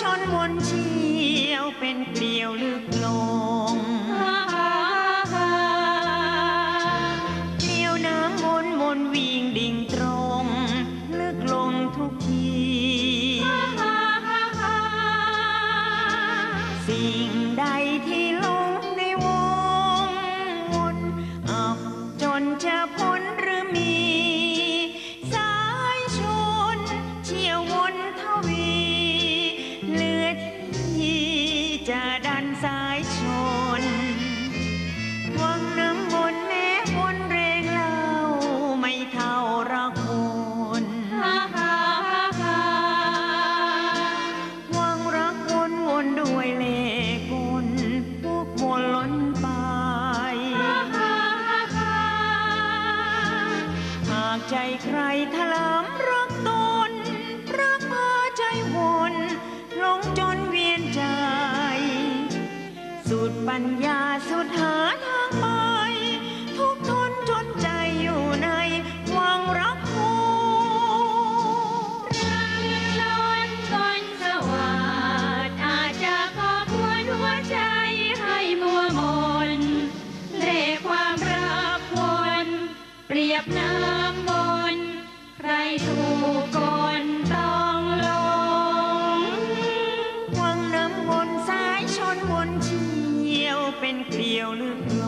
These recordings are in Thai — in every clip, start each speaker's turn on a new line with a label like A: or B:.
A: ชนวนเชี่ยวเป็นเกลียวลึกลง ใครถลามรักตนรักเพ้ใจวนหลงจนเวียนใจ สุดปัญญาสุดหา
B: เดี
A: ยวหรือ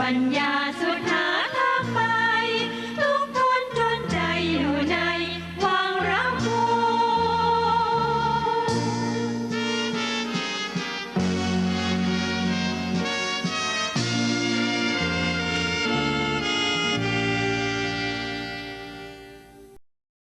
A: ปัญญา